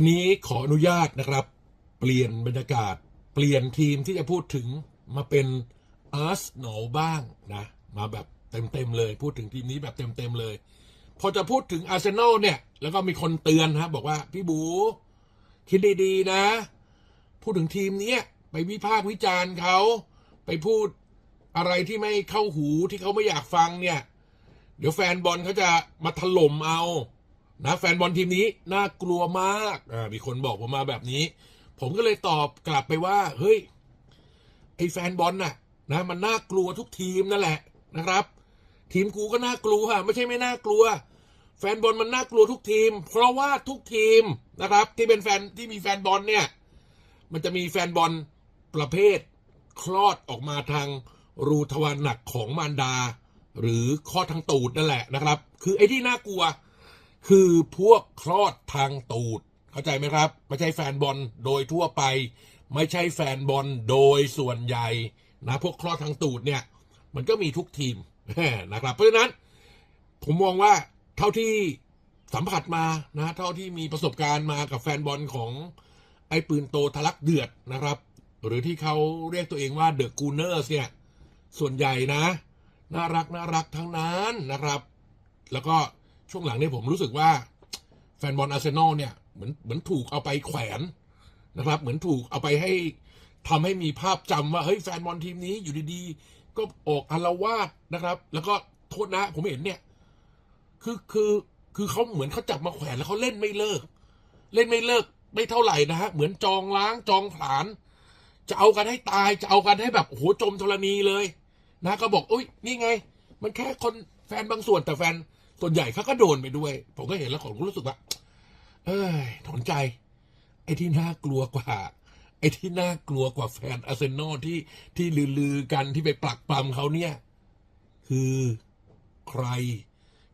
วันนี้ขออนุญาตนะครับ เปลี่ยนบรรยากาศ เปลี่ยนทีมที่จะพูดถึงมาเป็นอาร์สโนบ้างนะ มาแบบเต็มๆเลย พูดถึงทีมนี้แบบเต็มๆเลย พอจะพูดถึงอาร์เซนอลเนี่ย แล้วก็มีคนเตือนฮะบอกว่าพี่บูคิดดีๆนะ พูดถึงทีมนี้ไปวิพากษ์วิจารณ์เขาไปพูดอะไรที่ไม่เข้าหูที่เขาไม่อยากฟังเนี่ย เดี๋ยวแฟนบอลเขาจะมาถล่มเอา นะแฟนบอลทีมนี้น่ากลัวมากอ่ามีคนบอกผมมาแบบนี้ ผมก็เลยตอบกลับไปว่า เฮ้ยไอแฟนบอลน่ะ นะมันน่ากลัวทุกทีมนั่นแหละนะครับ ทีมกูก็น่ากลัวไม่ใช่ไม่น่ากลัว แฟนบอลมันน่ากลัวทุกทีม เพราะว่าทุกทีมนะครับ ที่เป็นแฟนที่มีแฟนบอลเนี่ย มันจะมีแฟนบอลประเภทคลอดออกมาทางรูทวารหนักของมารดา หรือคลอทางตูดนั่นแหละนะครับ คือไอ้ที่น่ากลัว คือพวกคลอดทางตูด เข้าใจไหมครับ ไม่ใช่แฟนบอลโดยทั่วไป ไม่ใช่แฟนบอลโดยส่วนใหญ่นะพวกคลอดทางตูดเนี่ยมันก็มีทุกทีมนะครับ เพราะฉะนั้นผมมองว่าเท่าที่สัมผัสมานะเท่าที่มีประสบการณ์มากับแฟนบอลของไอ้ปืนโตทะลักเดือดนะครับ หรือที่เขาเรียกตัวเองว่าเดอะกูเนอร์สเนี่ยส่วนใหญ่นะ น่ารักน่ารักทั้งนั้นนะครับ แล้วก็ ช่วงหลังเนี่ยผมรู้สึกว่าแฟนบอลอาร์เซนอลเนี่ยเหมือนเหมือนถูกเอาไปแขวนนะครับ เหมือนถูกเอาไปให้ทำให้มีภาพจำว่าเฮ้ยแฟนบอลทีมนี้อยู่ดีๆ ก็ออกอารวาสนะครับ แล้วก็โทษนะผมเห็นเนี่ย คือคือคือเขาเหมือนเขาจับมาแขวนแล้วเขาเล่นไม่เลิก เล่นไม่เลิกไม่เท่าไหร่นะฮะเหมือนจองล้างจองผลาญจะเอากันให้ตายจะเอากันให้แบบโอ้โหจมธรณีเลย นะก็บอกอุ้ยนี่ไง มันแค่คนแฟนบางส่วนแต่แฟน ส่วนใหญ่เขาก็โดนไปด้วย ผมก็เห็นแล้วผมก็รู้สึกว่า เอ้ยถอนใจ ไอ้ที่น่ากลัวกว่า ไอ้ที่น่ากลัวกว่าแฟนอาร์เซนอลที่ที่ลือๆกันที่ไปปลักปลำเขาเนี่ย คือใคร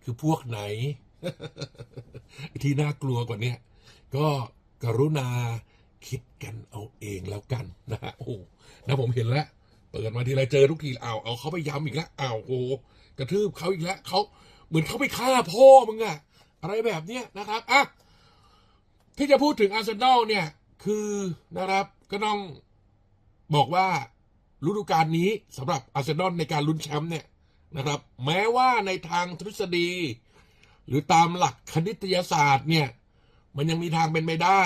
คือพวกไหนไที่น่ากลัวกว่าเนี้ยก็กรุณาคิดกันเอาเองแล้วกันนะฮะโอ้นะผมเห็นแล้วเปิดมาทีไรเจอทุกทีเอาวเอาเขาไปย้ำอีกแล้วอ้าวโอ้กระทืบเขาอีกแล้วเขา มือนเขาไปฆ่าพ่อมึงอะอะไรแบบเนี้ยนะครับอะที่จะพูดถึงอาร์เซนอลเนี่ย คือนะครับก็ต้องบอกว่าฤดูกาลนี้สำหรับอาร์เซนอลในการลุ้นแชมป์เนี่ยนะครับ แม้ว่าในทางทฤษฎี หรือตามหลักคณิตยศาสตร์เนี่ย มันยังมีทางเป็นไปได้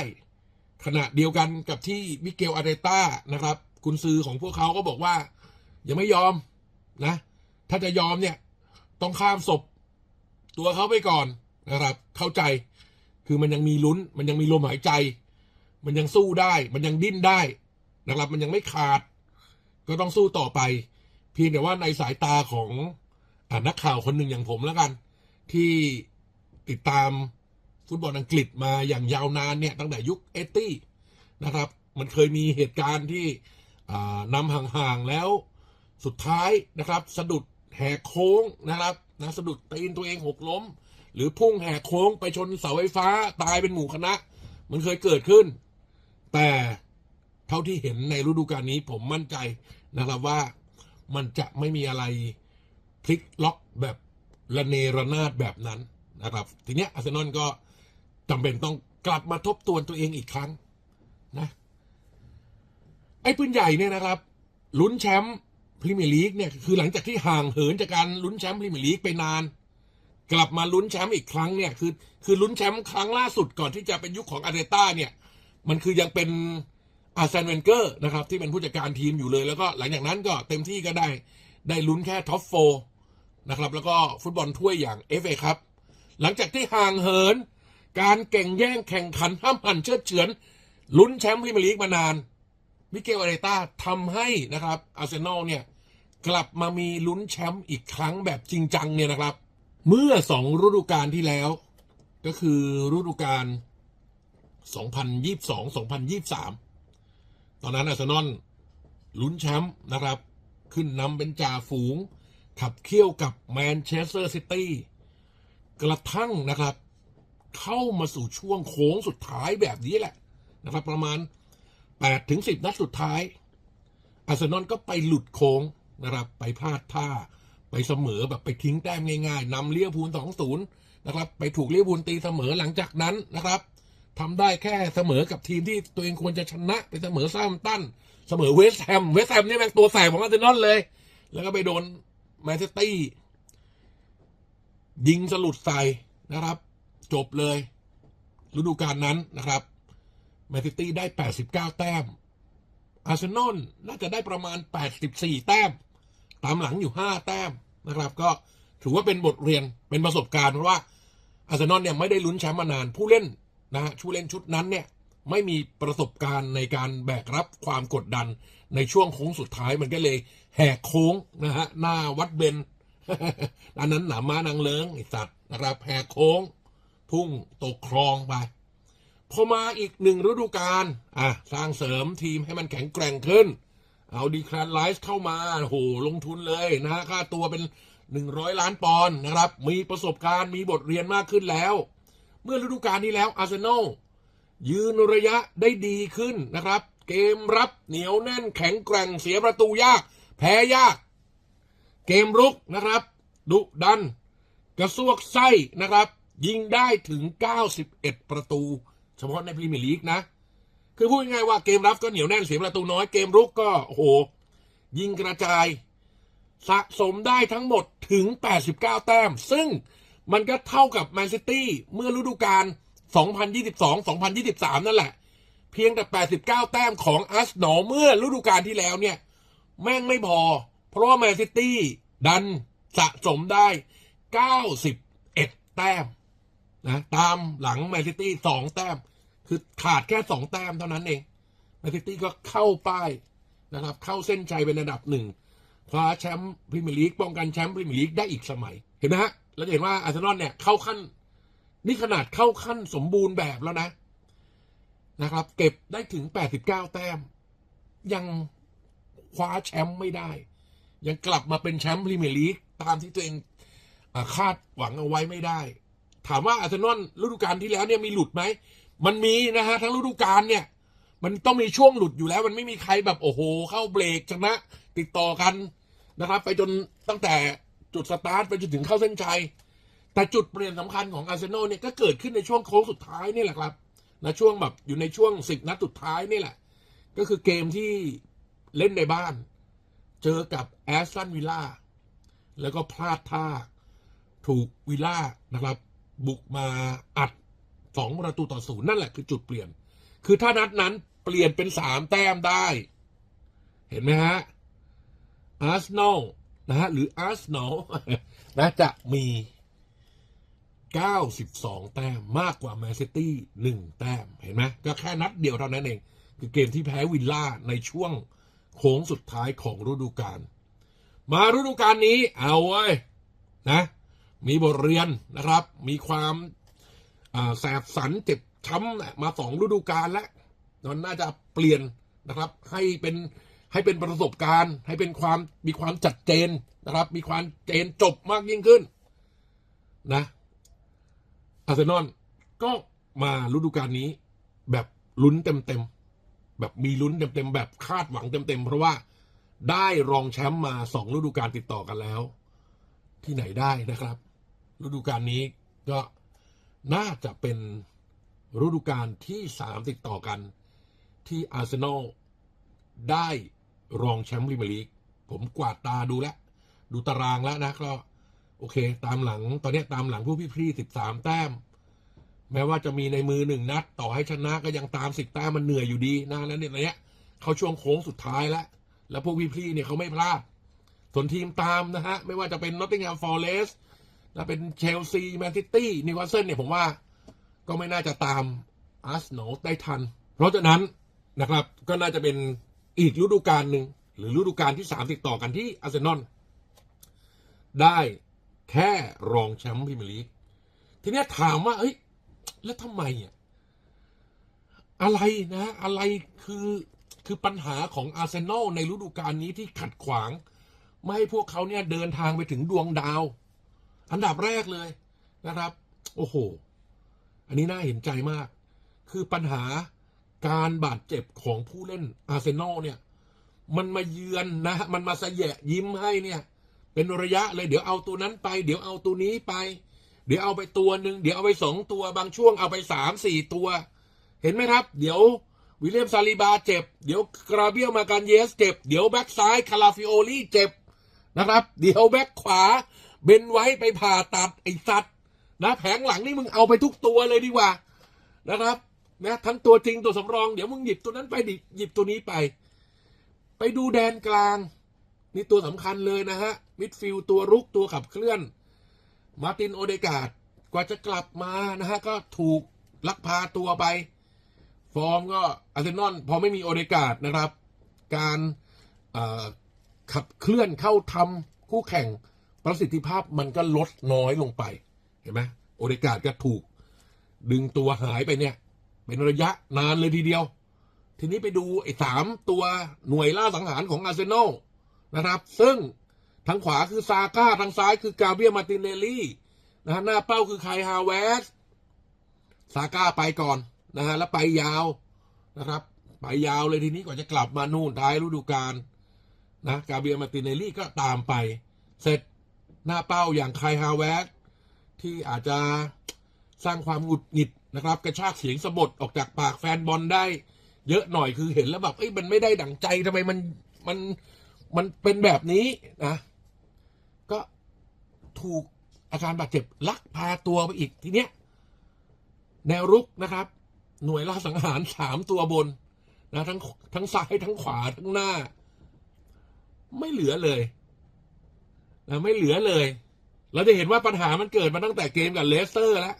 ขณะเดียวกันกับที่มิเกลอาร์เตต้านะครับกุนซือของพวกเขาก็บอกว่า ยังไม่ยอมนะ ถ้าจะยอมเนี่ย ต้องข้ามศพ ตัวเขาไปก่อนนะครับ เข้าใจคือมันยังมีลุ้น มันยังมีลมหายใจ มันยังสู้ได้ มันยังดิ้นได้นะครับ มันยังไม่ขาด ก็ต้องสู้ต่อไป เพียงแต่ว่าในสายตาของอนักข่าวคนหนึ่งอย่างผมแล้วกัน ที่ติดตามฟุตบอลอังกฤษมาอย่างยาวนานเนี่ยตั้งแต่ยุคเอตตี้นะครับ มันเคยมีเหตุการณ์ที่นำห่างๆแล้วสุดท้ายนะครับ สะดุดแหกโค้งนะครับ นะสะดุดตีนตัวเองหกล้ม หรือพุ่งแหกโค้งไปชนเสาไฟฟ้าตายเป็นหมู่คณะ มันเคยเกิดขึ้น แต่เท่าที่เห็นในฤดูกาลนี้ผมมั่นใจนะครับว่ามันจะไม่มีอะไรพลิกล็อกแบบระเนระนาดแบบนั้นนะครับ ทีเนี้ยอาร์เซนอลก็จำเป็นต้องกลับมาทบทวนตัวเองอีกครั้งนะไอ้ปืนใหญ่เนี่ยนะครับลุ้นแชมป์ พรีเมียร์ลีกเนี่ยคือหลังจากที่ห่างเหินจากการลุ้นแชมป์พรีเมียร์ลีกไปนาน กลับมาลุ้นแชมป์อีกครั้งเนี่ยคือคือลุ้นแชมป์ครั้งล่าสุดก่อนที่จะเป็นยุคของอาร์เตต้าเนี่ยมันคือยังเป็นอาร์เซนเวนเกอร์นะครับที่เป็นผู้จัดการทีมอยู่เลย แล้วก็หลังจากนั้นก็เต็มที่ก็ได้ได้ลุ้นแค่ท็อปโฟนะครับแล้วก็ฟุตบอลถ้วยอย่างเอฟเอครับหลังจากที่ห่างเหิน การแข่งแย่งแข่งขันห้ามหันเชือดเฉือนลุ้นแชมป์พรีเมียร์ลีกมานานมิเกลอาร์เรต้าทำให้นะครับอาร์เซนอลเนี่ย กลับมามีลุ้นแชมป์อีกครั้งแบบจริงจังเนี่ยนะครับ เมื่อสองฤดูกาลที่แล้ว ก็คือฤดูกาล2022-2023 ตอนนั้นอาร์เซนอลลุ้นแชมป์นะครับ ขึ้นนำเป็นจ่าฝูง ขับเคี่ยวกับแมนเชสเตอร์ซิตี้กระทั่งนะครับ เข้ามาสู่ช่วงโค้งสุดท้ายแบบนี้แหละนะครับ ประมาณ8ถึง10 นัดสุดท้ายอาร์เซนอลก็ไปหลุดโค้ง นะครับ ไปพลาดท่า ไปเสมอแบบไปทิ้งแต้มง่าย ๆนำเลี้ยวพูล2-0นย์นะครับ ไปถูกเลี้ยวพูลตีเสมอหลังจากนั้นนะครับทำได้แค่เสมอกับทีมที่ตัวเองควรจะชนะ ไปเสมอซามตันเสมอเวสต์แฮมเวสต์แฮมนี่แม่งตัวแสบของอาร์เซนอลเลย แล้วก็ไปโดนแมนเชสเตอร์ยิงสลุดใส่นะครับ จบเลย ฤดูกาลนั้นนะครับแมนซิตี้ได้ 89 แต้มอาร์เซนอลน่าจะได้ประมาณ 84 แต้ม ตามหลังอยู่ 5 แต้มนะครับ ก็ถือว่าเป็นบทเรียนเป็นประสบการณ์เพราะว่าอาร์เซนอลเนี่ยไม่ได้ลุ้นแชมป์มานานผู้เล่นนะฮะผู้เล่นชุดนั้นเนี่ยไม่มีประสบการณ์ในการแบกรับความกดดันในช่วงโค้งสุดท้ายมันก็เลยแหกโค้งนะฮะหน้าวัดเบนอันนั้นหนาม้านางเลิงไอสัตว์นะครับแหกโค้ง พุ่งตกคลองไปพอมาอีกหนึ่งฤดูกาลอะสร้างเสริมทีมให้มันแข็งแกร่งขึ้น เอาดีคลนไลฟ์เข้ามาโหลงทุนเลยนะฮะค่าตัวเป็นหนึ่งร้อยล้านปอนด์นะครับ มีประสบการณ์มีบทเรียนมากขึ้นแล้ว เมื่อฤดูกาลที่แล้วอาร์เซนอลยืนระยะได้ดีขึ้นนะครับ เกมรับเหนียวแน่นแข็งแกร่งเสียประตูยาก แพ้ยาก เกมรุกนะครับ ดุดัน กระซวกไส้นะครับ ยิงได้ถึง 91 ประตู เฉพาะในพรีเมียร์ลีกนะ คือพูดง่ายๆว่าเกมรับก็เหนียวแน่นเสียประตูน้อยเกมรุกก็โอ้โห ยิงกระจาย สะสมได้ทั้งหมดถึง 89 แต้ม ซึ่งมันก็เท่ากับแมนซิตี้เมื่อฤดูกาล 2022-2023 นั่นแหละ เพียงแต่ 89 แต้มของอาร์เซนอลเมื่อฤดูกาลที่แล้วเนี่ย แม่งไม่พอ เพราะว่าแมนซิตี้ดันสะสมได้ 91 แต้มนะตามหลังแมนซิตี้สองแต้ม คือขาดแค่สองแต้มเท่านั้นเองแมนซิตี้ก็เข้าป้ายนะครับ เข้าเส้นชัยเป็นอันดับหนึ่งคว้าแชมป์พรีเมียร์ลีกป้องกันแชมป์พรีเมียร์ลีกได้อีกสมัย เห็นไหมฮะแล้วจะเห็นว่าอาร์เซนอลเนี่ยเข้าขั้น นี่ขนาดเข้าขั้นสมบูรณ์แบบแล้วนะนะครับ เก็บได้ถึง 89 แต้ม ยังคว้าแชมป์ไม่ได้ ยังกลับมาเป็นแชมป์พรีเมียร์ลีกตามที่ตัวเองคาดหวังเอาไว้ไม่ได้ ถามว่าอาร์เซนอลฤดูกาลที่แล้วเนี่ยมีหลุดไหม มันมีนะฮะทั้งฤดูกาลเนี่ย มันต้องมีช่วงหลุดอยู่แล้ว มันไม่มีใครแบบโอ้โห เข้าเบรกชนะติดต่อกันนะครับ ไปจนตั้งแต่จุดสตาร์ทไปจนถึงเข้าเส้นชัย แต่จุดเปลี่ยนสำคัญของอาร์เซนอลเนี่ยก็เกิดขึ้นในช่วงโค้งสุดท้ายนี่แหละครับนะช่วงแบบอยู่ในช่วงสิบนัดสุดท้ายนี่แหละ ก็คือเกมที่เล่นในบ้าน เจอกับแอสตันวิลล่าแล้วก็พลาดท่าถูกวิลล่านะครับ บุกมาอัด สองประตูต่อศูนย์นั่นแหละคือจุดเปลี่ยน คือถ้านัดนั้นเปลี่ยนเป็นสามแต้มได้ เห็นไหมฮะอาร์เซนอลนะฮะหรืออาร์เซนอลนะจะมี 92 แต้มมากกว่าแมนซิตี้1แต้ม เห็นไหมก็แค่นัดเดียวเท่านั้นเอง คือเกมที่แพ้วิลล่าในช่วงโค้งสุดท้ายของฤดูกาลมาฤดูกาลนี้เอาเว้ยนะ มีบทเรียนนะครับ มีความ แสบสันเจ็บช้ำมาสองฤดูกาลแล้วมันน่าจะเปลี่ยนนะครับ ให้เป็นให้เป็นประสบการณ์ ให้เป็นความมีความจัดเจนนะครับ มีความเจนจบมากยิ่งขึ้นนะอาร์เซนอลก็มาฤดูกาลนี้ แบบลุ้นเต็มๆแบบมีลุ้นเต็มๆแบบคาดหวังเต็มๆเพราะว่าได้รองแชมป์มาสองฤดูกาลติดต่อกันแล้ว ที่ไหนได้นะครับ ฤดูกาลนี้ก็ น่าจะเป็นฤดูกาลที่สามติดต่อกัน ที่อาร์เซนอลได้รองแชมป์พรีเมียร์ลีก ผมกวาดตาดูแล้ว ดูตารางแล้วนะก็โอเค ตามหลังตอนนี้ตามหลังผู้พี่ๆสิบสามแต้ม แม้ว่าจะมีในมือหนึ่งนัด ต่อให้ชนะก็ยังตามสิบแต้มมันเหนื่อยอยู่ดีนะแล้วเนี่ยระยะเขาช่วงโค้งสุดท้ายแล้ว แล้วพวกพี่ๆเนี่ยเขาไม่พลาดส่วนทีมตามนะฮะ ไม่ว่าจะเป็นนอตติงแฮมฟอร์เรสต์ และเป็นเชลซีแมนซิตี้นิวคาสเซิลเนี่ยผมว่าก็ไม่น่าจะตามอาร์เซนอลได้ทัน เพราะฉะนั้นนะครับก็น่าจะเป็นอีกฤดูกาลหนึ่งหรือฤดูกาลที่สามติดต่อกันที่อาร์เซนอลได้แค่รองแชมป์พรีเมียร์ลีกทีนี้ถามว่าเอ้ยแล้วทำไมอะอะไรนะอะไรคือคือปัญหาของอาร์เซนอลในฤดูกาลนี้ที่ขัดขวาง ไม่ให้พวกเขาเนี่ยเดินทางไปถึงดวงดาว อันดับแรกเลยนะครับ โอ้โห อันนี้น่าเห็นใจมาก คือปัญหาการบาดเจ็บของผู้เล่นอาร์เซนอลเนี่ย มันมาเยือนนะ มันมาสะแยะยิ้มให้เนี่ย เป็นระยะเลย เดี๋ยวเอาตัวนั้นไป เดี๋ยวเอาตัวนี้ไป เดี๋ยวเอาไปตัวหนึ่งเดี๋ยวเอาไปสองตัว บางช่วงเอาไปสามสี่ตัว เห็นไหมครับ เดี๋ยววิลเลียมซาลิบาเจ็บ เดี๋ยวกราเบียลมาการเยสเจ็บ เดี๋ยวแบ็กซ้ายคาราฟิโอลี่เจ็บนะครับ เดี๋ยวแบ็กขวา เบนไว้ไปผ่าตัดไอสัตว์นะแผงหลังนี่มึงเอาไปทุกตัวเลยดีกว่านะครับนะทั้งตัวจริงตัวสำรองเดี๋ยวมึงหยิบตัวนั้นไปดิหยิบตัวนี้ไป ไปดูแดนกลาง นี่ตัวสำคัญเลยนะฮะมิดฟิลตัวรุกตัวขับเคลื่อน มาตินโอเดกาดกว่าจะกลับมานะฮะก็ถูกลักพาตัวไป ฟอร์มก็อาร์เซนอลพอไม่มีโอเดกาดนะครับ การขับเคลื่อนเข้าทำคู่แข่ง ประสิทธิภาพมันก็ลดน้อยลงไป เห็นไหมโอเดกาดก็ถูก ดึงตัวหายไปเนี่ย เป็นระยะนานเลยทีเดียว ทีนี้ไปดูไอ้สามตัวหน่วยล่าสังหารของอาร์เซนอลนะครับ ซึ่งทางขวาคือซาก้าทางซ้ายคือกาเบียมาตินเนลลี่นะฮะหน้าเป้าคือไคฮาวเวสซาก้าไปก่อนนะฮะแล้วไปยาวนะครับ ไปยาวเลยทีนี้กว่าจะกลับมานู่นท้ายฤดูกาลนะกาเบียมาตินเนลลี่ก็ตามไป เสร็จ หน้าเป้าอย่างไคฮาวเวสที่อาจจะสร้างความหงุดหงิดนะครับ กระชากเสียงสะบดออกจากปากแฟนบอลได้ เยอะหน่อยคือเห็นแล้วแบบเอ้ยมันไม่ได้ดั่งใจทำไมมันมันมันเป็นแบบนี้นะ ก็ถูกอาการบาดเจ็บลักพาตัวไปอีกทีเนี้ยแนวรุกนะครับ หน่วยล่าสังหารสามตัวบนนะทั้งทั้งซ้ายทั้งขวาทั้งหน้า ไม่เหลือเลย ไม่เหลือเลย เราจะเห็นว่าปัญหามันเกิดมาตั้งแต่เกมกับเลสเตอร์แล้ว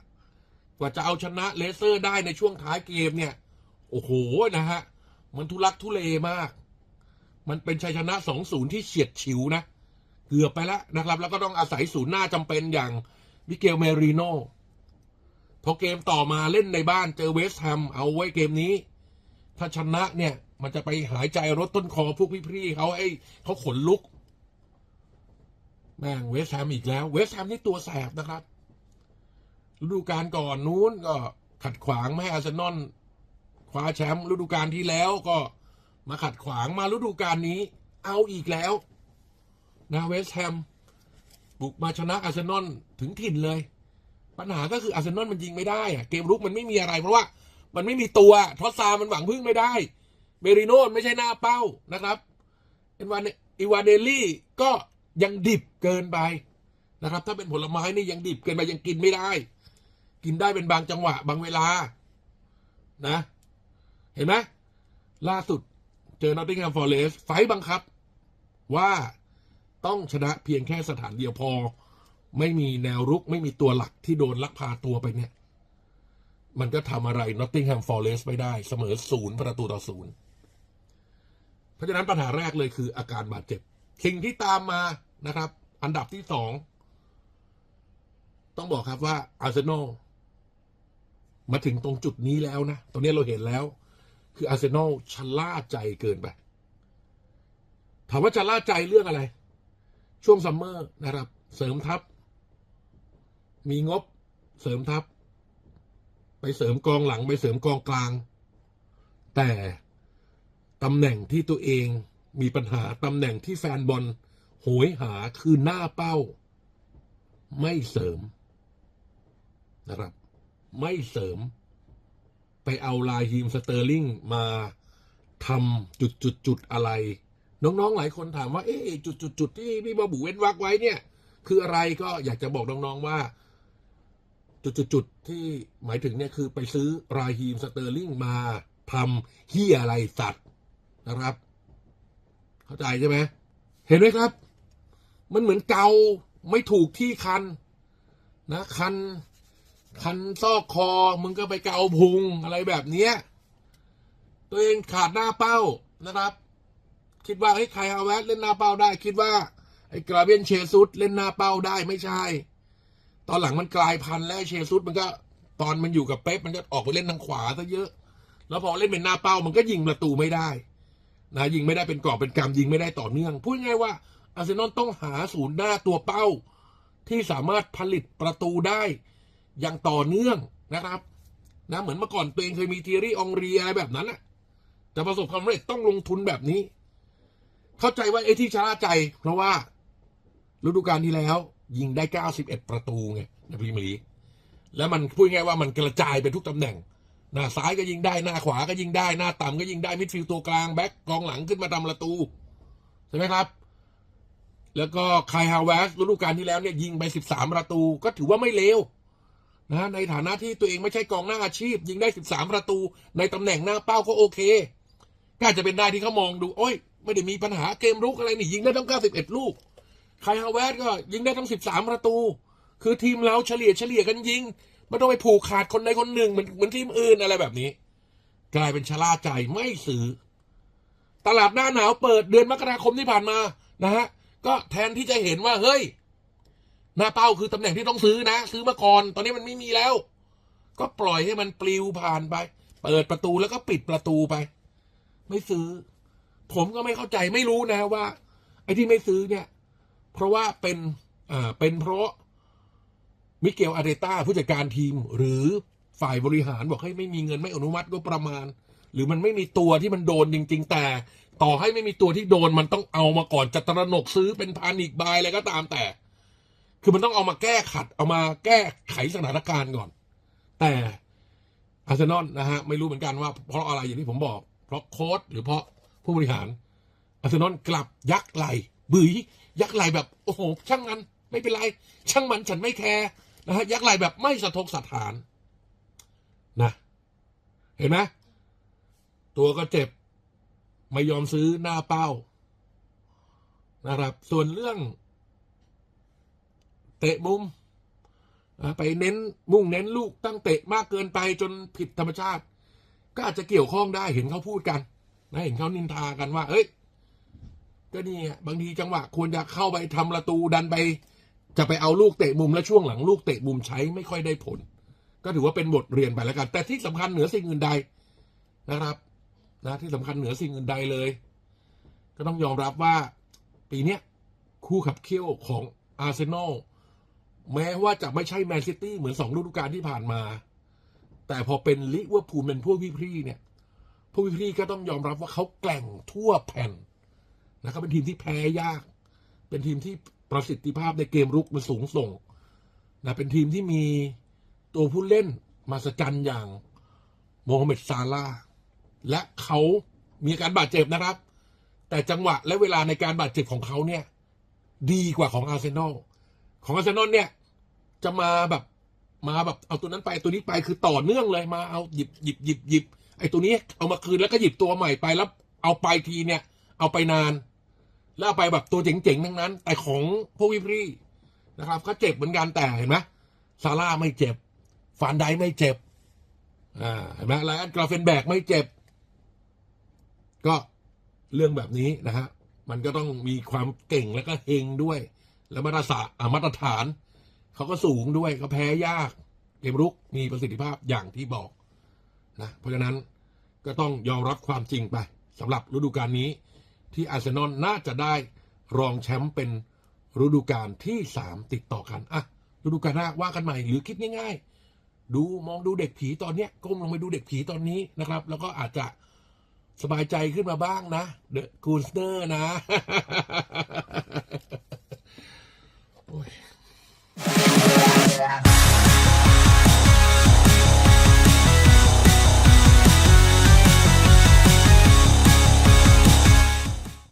กว่าจะเอาชนะเลสเตอร์ได้ในช่วงท้ายเกมเนี่ย โอ้โหนะฮะ มันทุลักทุเลมาก มันเป็นชัยชนะสองศูนย์ที่เฉียดฉิวนะ เกือบไปแล้วนะครับ แล้วก็ต้องอาศัยศูนย์หน้าจำเป็นอย่างมิเกลเมริโนพอเกมต่อมาเล่นในบ้านเจอเวสต์แฮมเอาไว้เกมนี้ ถ้าชนะเนี่ย มันจะไปหายใจรถต้นคอพวกพี่ๆเขาไอ้เขาขนลุก แม่งเวสต์แฮมอีกแล้ว เวสต์แฮมนี่ตัวแสบนะครับฤดูกาลก่อนนู้นก็ขัดขวางไม่ให้อาร์เซนอลคว้าแชมป์ฤดูกาลที่แล้วก็มาขัดขวางมาฤดูกาลนี้ เอาอีกแล้วนะเวสต์แฮมบุกมาชนะอาร์เซนอลถึงถิ่นเลย ปัญหาก็คืออาร์เซนอลมันยิงไม่ได้อะเกมรุกมันไม่มีอะไรเพราะว่า มันไม่มีตัวทอสซามันหวังพึ่งไม่ได้เบริโนมันไม่ใช่หน้าเป้านะครับเอ็นวานอีวานเดลลี่ก็ ยังดิบเกินไปนะครับ ถ้าเป็นผลไม้นี่ยังดิบเกินไปยังกินไม่ได้ กินได้เป็นบางจังหวะ บางเวลา นะ เห็นไหมล่าสุดเจอนอตติงแฮมฟอร์เรสไฟบังคับ ว่าต้องชนะเพียงแค่สถานเดียวพอ ไม่มีแนวรุกไม่มีตัวหลักที่โดนลักพาตัวไปเนี่ย มันก็ทำอะไรนอตติงแฮมฟอร์เรสไม่ได้เสมอศูนย์ประตูต่อศูนย์เพราะฉะนั้นปัญหาแรกเลยคืออาการบาดเจ็บสิ่งที่ตามมา นะครับ อันดับที่สอง ต้องบอกครับว่าอาร์เซนอลมาถึงตรงจุดนี้แล้วนะตรงนี้เราเห็นแล้ว คืออาร์เซนอลชะล่าใจเกินไป ถามว่าชะล่าใจเรื่องอะไร ช่วงซัมเมอร์นะครับ เสริมทัพ มีงบเสริมทัพ ไปเสริมกองหลัง ไปเสริมกองกลาง แต่ตำแหน่งที่ตัวเองมีปัญหาตำแหน่งที่แฟนบอล โหยหาคือหน้าเป้า ไม่เสริมนะครับ ไม่เสริม ไปเอาลายฮีมสเตอร์ลิงมาทำจุดจุดจุดอะไร น้องๆหลายคนถามว่าเอ๊ะจุดจุดจุดที่พี่บอบูเว้นวักไว้เนี่ย คืออะไรก็อยากจะบอกน้องๆว่า จุดจุดจุดที่หมายถึงเนี่ยคือไปซื้อรายฮีมสเตอร์ลิงมาทำเฮียอะไรสัตว์นะครับ เข้าใจใช่ไหมเห็นไหมครับ มันเหมือนเกาไม่ถูกที่คัน นะคัน คันซอกคอ มึงก็ไปเกาพุงอะไรแบบเนี้ย ตัวเองขาดหน้าเป้านะครับ คิดว่าเฮ้ใครฮาวเวสเล่นหน้าเป้าได้ คิดว่า ไอ้กราเบียนเชซุสเล่นหน้าเป้าได้ไม่ใช่ ตอนหลังมันกลายพันธุ์แล้วเชซุสมันก็ตอนมันอยู่กับเป๊ปมันก็ออกไปเล่นทางขวาซะเยอะ แล้วพอเล่นเป็นหน้าเป้ามันก็ยิงประตูไม่ได้ นะยิงไม่ได้เป็นกรอบเป็นกำยิงไม่ได้ต่อเนื่อง พูดง่ายว่า อาร์เซนอลต้องหาศูนย์หน้าตัวเป้า ที่สามารถผลิตประตูได้อย่างต่อเนื่องนะครับนะเหมือนเมื่อก่อนตัวเองเคยมีทีรี่องรีอะไรแบบนั้นนะแต่ประสบความสำเร็จต้องลงทุนแบบนี้ เข้าใจว่าไอ้ที่ชะล่าใจ เพราะว่าฤดูกาลที่แล้ว ยิงได้ 91 ประตูไงในพรีเมียร์ลีกแล้วมันพูดง่ายว่ามันกระจายไปทุกตำแหน่ง หน้าซ้ายก็ยิงได้หน้าขวาก็ยิงได้หน้าต่ำก็ยิงได้มิดฟิลด์ตัวกลางแบ็คกองหลังขึ้นมาทำประตูใช่ไหมครับ แล้วก็ไคลฮาวเวสฤดูกาลที่แล้วเนี่ยยิงไป 13 ประตู ก็ถือว่าไม่เลวนะในฐานะที่ตัวเองไม่ใช่กองหน้าอาชีพ ยิงได้ 13 ประตู ในตำแหน่งหน้าเป้าก็โอเค ก็อาจจะเป็นได้ที่เขามองดู โอ้ย ไม่ได้มีปัญหาเกมรุกอะไรนี่ ยิงได้ทั้ง 91 ลูกไคลฮาวเวสก็ยิงได้ทั้ง 13 ประตู คือทีมเราเฉลี่ยเฉลี่ยกันยิงไม่ต้องไปผูกขาดคนใดคนหนึ่งเหมือนเหมือนทีมอื่นอะไรแบบนี้ กลายเป็นชะล่าใจไม่ซื้อตลาดหน้าหนาวเปิดเดือนมกราคมที่ผ่านมานะฮะ ก็แทนที่จะเห็นว่าเฮ้ยหน้าเป้าคือตำแหน่งที่ต้องซื้อนะ ซื้อมาก่อน ตอนนี้มันไม่มีแล้ว ก็ปล่อยให้มันปลิวผ่านไป เปิดประตูแล้วก็ปิดประตูไป ไม่ซื้อ ผมก็ไม่เข้าใจไม่รู้นะว่า ไอ้ที่ไม่ซื้อเนี่ย เพราะว่าเป็นอ่าเป็นเพราะมิเกลอาร์เตต้าผู้จัดการทีมหรือฝ่ายบริหารบอกให้ไม่มีเงินไม่อนุมัติก็ประมาณ หรือมันไม่มีตัวที่มันโดนจริง ๆ แต่ ต่อให้ไม่มีตัวที่โดนมันต้องเอามาก่อนจะตระหนกซื้อเป็นพานิกบายอะไรก็ตามแต่ คือมันต้องเอามาแก้ขัด เอามาแก้ไขสถานการณ์ก่อน แต่อาร์เซนอลนะฮะไม่รู้เหมือนกันว่าเพราะอะไรอย่างที่ผมบอก เพราะโค้ชหรือเพราะผู้บริหารอาร์เซนอลกลับยักไหลบืยยักไหลแบบโอ้โหช่างมันไม่เป็นไร ช่างมันฉันไม่แคร์นะฮะยักไหลแบบไม่สะทกสะถานนะ เห็นไหมตัวก็เจ็บ ไม่ยอมซื้อหน้าเป้านะครับ ส่วนเรื่อง เตะมุมไปเน้นมุ่งเน้นลูกตั้งเตะมากเกินไปจนผิดธรรมชาติ ก็อาจจะเกี่ยวข้องได้เห็นเขาพูดกันนะเห็นเขานินทากันว่า เอ้ยก็นี่ไงบางทีจังหวะควรจะเข้าไปทำประตูดันไป จะไปเอาลูกเตะมุมแล้วช่วงหลังลูกเตะมุมใช้ไม่ค่อยได้ผล ก็ถือว่าเป็นบทเรียนไปแล้วกัน แต่ที่สำคัญเหนือสิ่งอื่นใดนะครับ นะที่สำคัญเหนือสิ่งอื่นใดเลย ก็ต้องยอมรับว่าปีเนี้ยคู่ขับเคี่ยวของอาร์เซนอลแม้ว่าจะไม่ใช่แมนซิตี้เหมือนสองฤดูกาลที่ผ่านมา แต่พอเป็นลิเวอร์พูลเป็นพวกพี่พรีเนี่ย พวกพี่พรีก็ต้องยอมรับว่าเขาแกล่งทั่วแผ่นนะครับเป็นทีมที่แพ้ยาก เป็นทีมที่ประสิทธิภาพในเกมรุกมันสูงส่งนะเป็นทีมที่มีตัวผู้เล่นมาสจันอย่างโมฮัมเหม็ดซาลาห์ และเขามีการบาดเจ็บนะครับ แต่จังหวะและเวลาในการบาดเจ็บของเขาเนี่ย ดีกว่าของอาร์เซนอลของอาร์เซนอลเนี่ย จะมาแบบมาแบบเอาตัวนั้นไปตัวนี้ไปคือต่อเนื่องเลยมาเอาหยิบหยิบหยิบหยิบไอ้ตัวนี้เอามาคืนแล้วก็หยิบตัวใหม่ไปแล้วเอาไปทีเนี่ย เอาไปนาน แล้วเอาไปแบบตัวเจ๋งๆทั้งนั้น แต่ของพวกวิพรีนะครับก็เจ็บเหมือนกันแต่เห็นไหมซาร่าไม่เจ็บฟานไดไม่เจ็บอ่าเห็นไหมไลออนกราเฟนแบกไม่เจ็บ ก็เรื่องแบบนี้นะฮะมันก็ต้องมีความเก่งแล้วก็เฮงด้วย แล้วมาตรฐานมาตรฐานเขาก็สูงด้วยก็แพ้ยากเกมรุกมีประสิทธิภาพอย่างที่บอกนะเพราะฉะนั้นก็ต้องยอมรับความจริงไปสำหรับฤดูกาลนี้ที่อาร์เซนอลน่าจะได้รองแชมป์เป็นฤดูกาลที่สามติดต่อกันอะฤดูกาลหน้าว่ากันใหม่หรือคิดง่าย ๆ ดูมองดูเด็กผีตอนเนี้ยก้มลงไปดูเด็กผีตอนนี้นะครับ แล้วก็อาจจะ สบายใจขึ้นมาบ้างนะเดอะกูสเนอร์นะโอ้ย